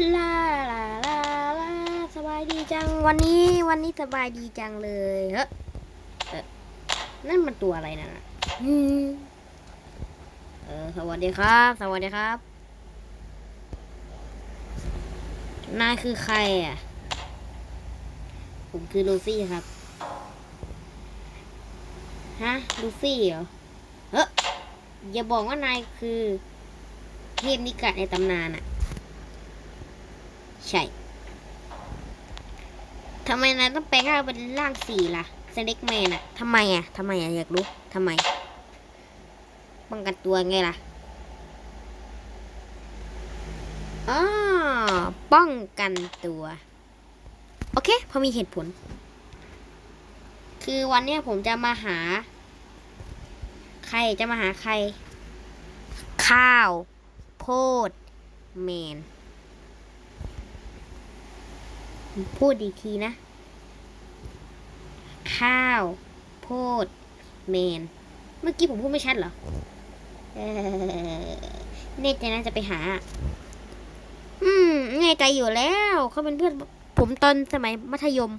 ลาลาลาลาสบายดีจังวันนี้วันนี้สบายดีจังเลยเฮ้ยเอ๊ะนั่นมันตัวอะไรน่ะเออสวัสดีครับ สวัสดีครับ นายคือใครอะ ผมคือลูซี่ครับ ฮะลูซี่เหรอเฮ้อย่าบอกว่านายคือเทพนิกะในตำนานอะ ใช่ทำไมนายต้องแปลงร่างเป็นร่างสี่ล่ะสเน็กแมนอะทำไมอะทำไมอะอยากรู้ทำไม ป้องกันตัวไงล่ะอ๋อป้องกันตัว โอเค พอมีเหตุผล คือวันนี้ผมจะมาหา ใครจะมาหาใคร ข้าว โพด แมน พูดอีกทีนะ ข้าวโพดแมน เมื่อกี้ผมพูดไม่ชัดเหรอ เออแน่ใจนะจะไปหา อืมแน่ใจอยู่แล้ว เขาเป็นเพื่อนผมตอนสมัยมัธยม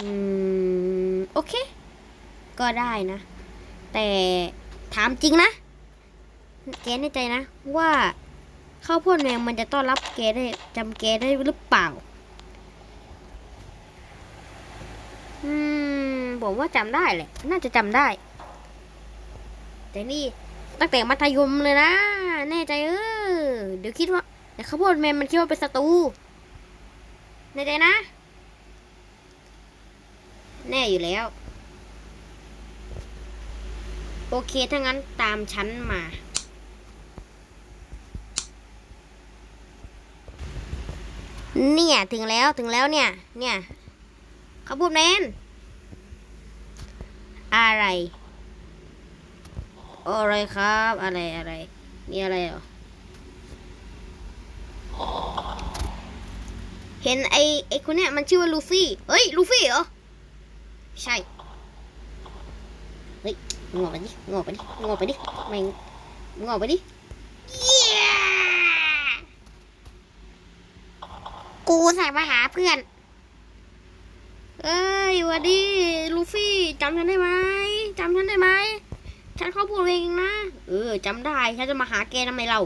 อืม โอเค ก็ได้นะ แต่ถามจริงนะแกแน่ใจนะว่า ข้าวโพดแมวมันจะต้อนรับแกได้จำแกได้หรือเปล่า อืมผมว่าจำได้แหละ น่าจะจำได้ แต่นี่ตั้งแต่มัธยมเลยนะ แน่ใจเออเดี๋ยวคิดว่าเดี๋ยวข้าวโพดแมวมันคิดว่าเป็นศัตรูแน่ใจนะ แน่อยู่แล้ว โอเคถ้างั้นตามฉันมา เนี่ยถึงแล้วถึงแล้วเนี่ย เนี่ยเขาพูดแมนอะไรอะไรครับอะไรอะไรมีอะไรเหรอเห็นไอ้ไอ้คนเนี้ยมันชื่อว่าลูฟี่เฮ้ยลูฟี่เหรอใช่เฮ้ยงอไปดิงอไปดิงอไปดิไม่งอไปดิเย้ กูใส่มาหาเพื่อน เอ้ยวัดดีลูฟี่จำฉันได้ไหมจำฉันได้ไหมฉันเขาพูดเองนะ เออจำได้ฉันจะมาหาแกทำไมเรา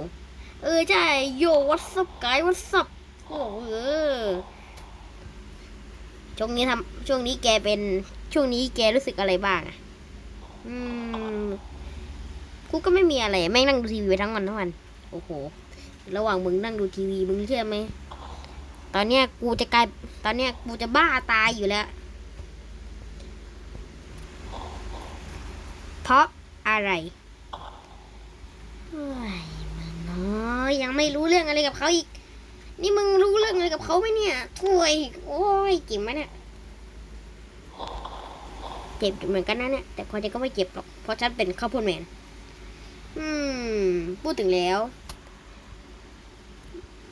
เออใช่โยวัตสับไกวัตสับโอ้เออช่วงนี้ทำช่วงนี้แกเป็นช่วงนี้แกรู้สึกอะไรบ้างอะอืมกูก็ไม่มีอะไรแม่งนั่งดูทีวีไปทั้งวันทั้งวัน โอ้โห ระหว่างมึงนั่งดูทีวีมึงเชื่อไหม ตอนเนี้ยกูจะกลาย ตอนเนี้ยกูจะบ้าตายอยู่แล้ว เพราะอะไรเฮ้ยมันน้อยยังไม่รู้เรื่องอะไรกับเขาอีก นี่มึงรู้เรื่องอะไรกับเขาไหมเนี่ยถ้วยโอ้ยเจ็บไหมเนี่ย เจ็บเหมือนกันนะเนี่ย แต่ความจริงก็ไม่เจ็บหรอก เพราะฉันเป็นข้าวโพดแมน อืม พูดถึงแล้ว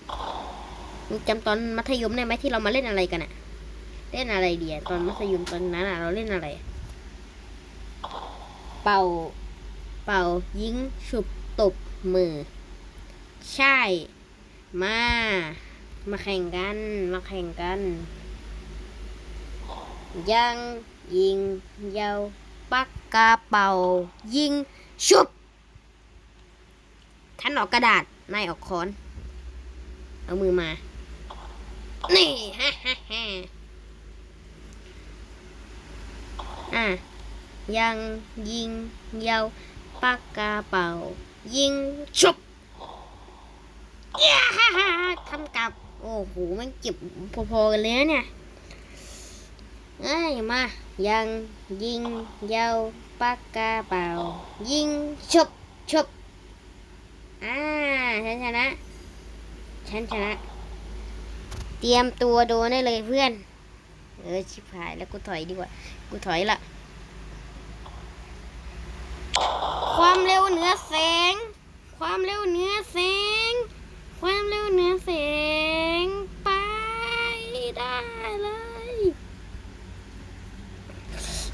มึง จำตอนมัธยมได้ไหมที่เรามาเล่นอะไรกันอะเล่นอะไรเดียตอนมัธยมตอนนั้นอะเราเล่นอะไร เป่า เป่ายิงฉุบตบมือ ใช่ มา มาแข่งกัน มาแข่งกัน ยังยิงยาวปากกาเป่า ยิงชุบฉันออกกระดาษนายออกค้อน เอามือมา นี่ฮ่าฮ่าฮ่าอะยังยิงยาวปากกาเป่า ยิงชุบย่าฮ่าฮ่าทำกับ โอ้โหมันเจ็บพอๆกันเลยนะเนี่ยเอ้ยมา ยังยิงยาวปากกาเป่า ยิงชุบชุบอ่าฉันชนะฉันชนะ เตรียมตัวโดนได้เลยเพื่อน เออชิบหายแล้วกูถอยดีกว่า กูถอยละ ความเร็วเหนือแสง ความเร็วเหนือแสง ความเร็วเหนือแสง ไปได้เลย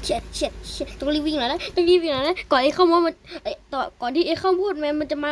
เช็ดเช็ดเช็ดต้องรีบวิ่งหน่อยนะต้องรีบวิ่งหน่อยนะก่อนไอ้เข้ามามันไอ้ต่อก่อนที่ไอ้เข้าพูดแมนมันจะมา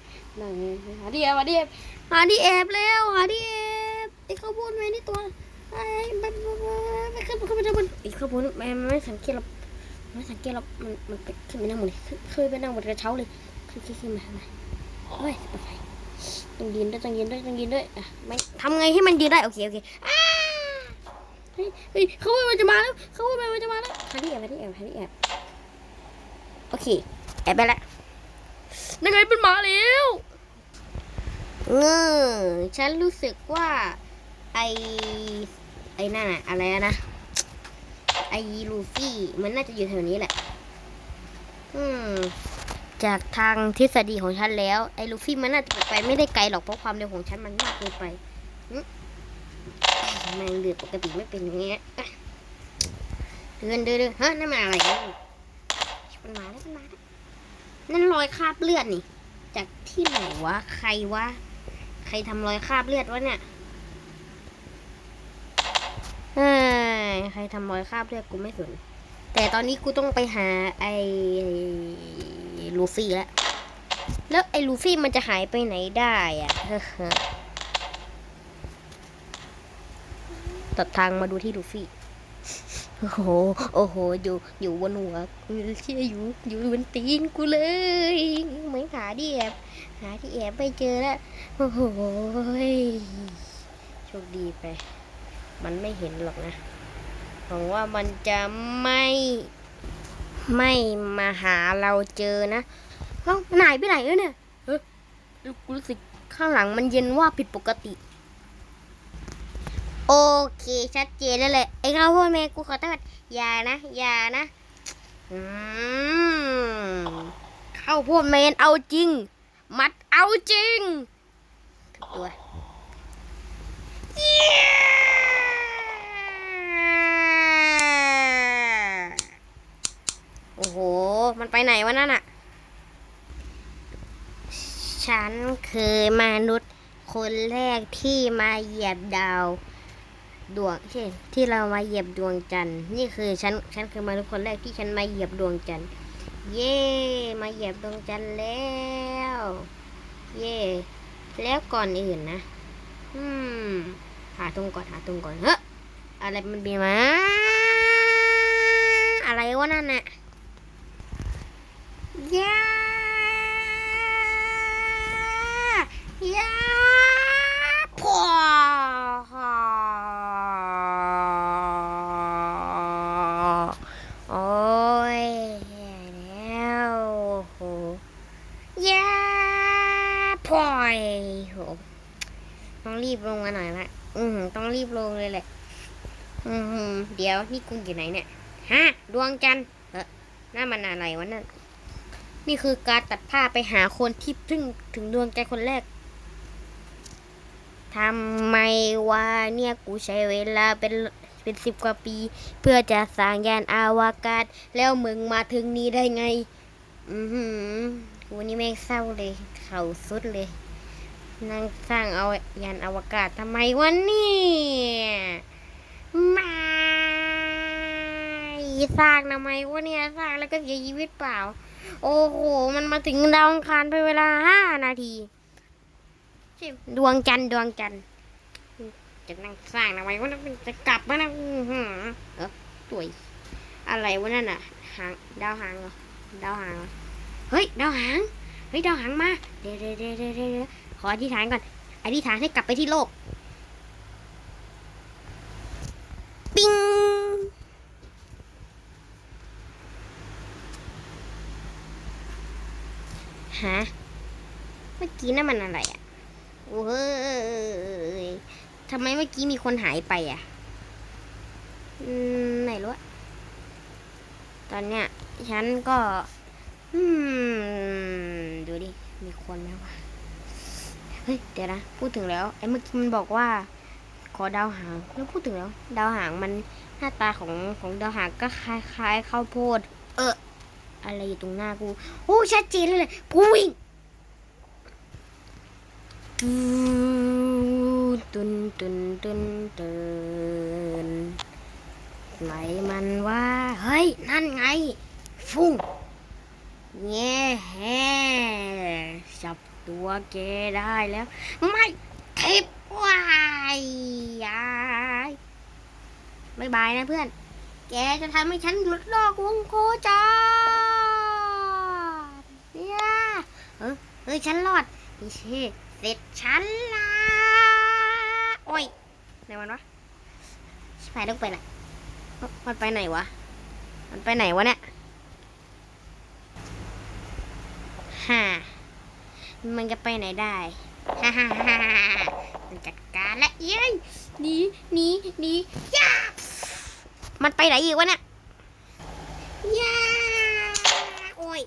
นั่งหาที่แอบหาที่แอบหาที่แอบแล้วหาที่แอบไอ้เขาพูดไหมนี่ตัวไอ้มันไม่ขึ้นขึ้นไปทำมันไอ้เขาพูดมันมันไม่สังเกตหรอกไม่สังเกตหรอกมันมันไปขึ้นไปนั่งหมดเลยขึ้นขึ้นไปนั่งบนกระเช้าเลยขึ้นขึ้นขึ้นมามาเฮ้ยเปิดไฟต้องยืนด้วยต้องยืนด้วยต้องยืนด้วยอะไม่ทำไงให้มันยืนได้โอเคโอเคอ้าเฮ้ยเฮ้ยเขาพูดมันจะมาแล้วเขาพูดมันจะมาแล้วหาที่แอบหาที่แอบหาที่แอบโอเคแอบไปล้ว นั่นไงเป็นหมาแล้วเออฉันรู้สึกว่า ไอไอนั่นอะอะไรนะไอลูฟี่มันน่าจะอยู่แถวนี้แหละ อืม จากทางทฤษฎีของฉันแล้ว ไอลูฟี่มันน่าจะไปไม่ได้ไกลหรอกเพราะความเร็วของฉันมันมากเกินไปหึแมงเดือดปกติไม่เป็นอย่างเงี้ยอะเดินเดินเดินฮะนั่นมันอะไรเนี่ยมันมาแล้วมันมาแล้ว นั่นรอยคราบเลือดนี่ จากที่ไหนวะ ใครวะ ใครทำรอยคราบเลือดวะเนี่ยเอ้ยใครทำรอยคราบเลือดกูไม่สน แต่ตอนนี้กูต้องไปหาไอ้ลูฟี่แล้ว แล้วไอ้ลูฟี่มันจะหายไปไหนได้อะตัดทางมาดูที่ลูฟี่ โอ้โห โอ้โห อยู่ อยู่บนหัวกูเชื่ออยู่ อยู่บนตีนกูเลย เหมือนหาที่แอบ หาที่แอบไม่เจอแล้ว โอ้โหโชคดีไป มันไม่เห็นหรอกนะหวังว่ามันจะไม่ ไม่มาหาเราเจอนะเอ้ามันหายไปไหนแล้วเนี่ยเฮ้ยกูรู้สึกข้างหลังมันเย็นว่าผิดปกติ โอเค ชัดเจนแล้วแหละไอ้ข้าวโพดแม่กูขอโทษอย่านะ อย่านะอืมข้าวโพดแมนเอาจริง มัดเอาจริงทุกตัวโอ้โห มันไปไหนวะนั่นอะฉันคือมนุษย์คนแรกที่มาเหยียบดาว ดวงเช่นที่เรามาเหยียบดวงจันทร์นี่คือฉันฉันคือมนุษย์คนแรกที่ฉันมาเหยียบดวงจันทร์เย่มาเหยียบดวงจันทร์แล้วเย่แล้วก่อนอื่นนะอืมหาตรงก่อนหาตรงก่อนเฮ้ยอะไรมันบีมาอะไรวะนั่นน่ะย่าย่าพอโอ้ยแล้วโหย่า พอยโหต้องรีบลงมาหน่อยละอืมต้องรีบลงเลยแหละ อืมเดี๋ยวนี่กูอยู่ไหนเนี่ยฮะดวงจันทร์เออนั่นมันอะไรวะนั่นนี่คือการตัดผ้าไปหาคนที่เพิ่งถึงดวงใจคนแรกทำไมวะเนี่ยกูใช้เวลาเป็นเป็นสิบกว่าปี เพื่อจะสร้างยานอาวกาศ แล้วมึงมาถึงนี้ได้ไง อือหือ กูนี่แม่งเศร้าเลย เข่าสุดเลยนั่งสร้างเอายานอวกาศทำไมวะเนี่ยไม่สร้างทำไมวะเนี่ยสร้างแล้วก็เสียชีวิตเปล่า โอ้โห มันมาถึงดาวอังคารไปเวลาห้านาทีดวงจันทร์ดวงจันทร์จะนั่งสร้างทำไมวะนั่นจะกลับมานะอื้อหือเออตัวยอะไรวะนั่นอะหางดาวหางเหรอดาวหางเหรอ เฮ้ยดาวหางเฮ้ยดาวหางมาเดี๋ยวเดี๋ยวเดี๋ยวเดี๋ยวเดขออธิษฐานก่อนอธิษฐานให้กลับไปที่โลก ปิ้งฮะเมื่อกี้นั่นมันอะไรอะโอ้ยทำไมเมื่อกี้มีคนหายไปอะอืมไหนรู้ตอนเนี้ยฉันก็ อืม ดูดิ มีคนไหมวะ เฮ้ย เดี๋ยวนะ พูดถึงแล้ว ไอ้เมื่อกี้มันบอกว่า ขอดาวหาง แล้วพูดถึงแล้ว ดาวหางมันหน้าตาของของดาวหางก็คล้ายๆข้าวโพด เออ อะไรอยู่ตรงหน้ากู โอ้ชัดเจนเลย กูวิ่งตุนตุนตุนตุนไหนมันว่า เฮ้ย นั่นไง ฟุ้ง แง่แฮ่จับตัวแกได้แล้ว ไม่ทิปวายยายบายบายนะเพื่อน แกจะทำให้ฉันหลุดโลกวงโคจรเนี่ยเออเออฉันรอดนี่เช่เสร็จฉันละโอ้ยไหนมันวะชิบหายต้องไปไหนมันไปไหนวะ มันไปไหนวะเนี่ย ฮ่ามันจะไปไหนได้ฮ่าฮ่าฮ่ามันจัดการและเย้ยหนีหนีหนีย่ามันไปไหนอีกวะเนี่ยย่าโอ้ย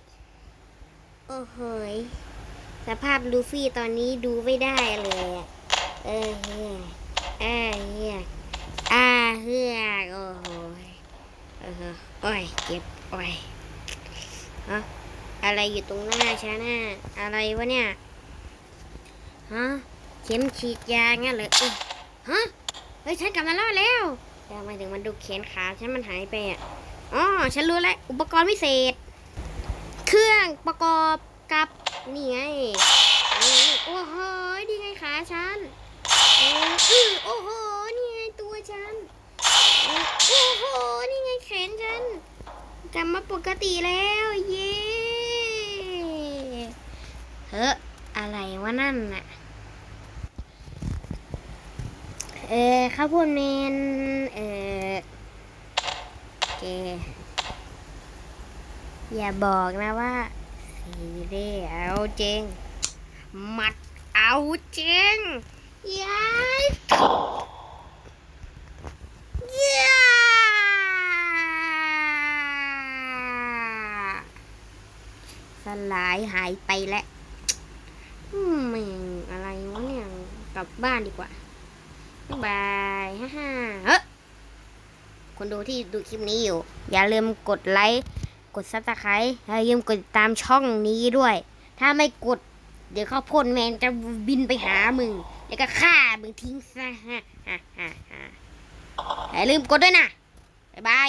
โอ้โหยสภาพลูฟี่ตอนนี้ดูไม่ได้เลยอะเออเฮียเอ่าเฮียอ่าเฮียโอ้โหยเออโอ้ยเจ็บโอ้ย อะไรอยู่ตรงหน้าฉันน่ะอะไรวะเนี่ยฮะเข็มฉีดยางั้นเหรอเอ้ยฮะเฮ้ยฉันกลับมาแล้วแล้วแต่หมายถึงมันดูแขนขาฉันมันหายไปอะอ๋อฉันรู้แล้วอุปกรณ์พิเศษ เครื่องประกอบกับนี่ไงโอ้โหนี่ไงขาฉันเออโอ้โหนี่ไงตัวฉันโอ้โหนี่ไงแขนฉันกลับมาปกติแล้วเย้ เฮ้ออะไรวะนั่นน่ะ เออข้าวโพดเมน เออเอย่าบอกนะว่าซีเรียเอาจริง มัดเอาจริงย้ายยาสลายหายไปแล้วอืมแม่งอะไรวะเนี่ย กลับบ้านดีกว่าบ๊ายบายฮ่าฮ่าเฮ้ยคนดูที่ดูคลิปนี้อยู่ อย่าลืมกดไลค์ กดซับสไครต์อย่าลืมกดติดตามช่องนี้ด้วย ถ้าไม่กด เดี๋ยวข้าวโพดแมนจะบินไปหามึง แล้วก็ฆ่ามึงทิ้งซะฮ่าฮ่าฮ่าฮ่าอย่าลืมกดด้วยนะ บ๊ายบาย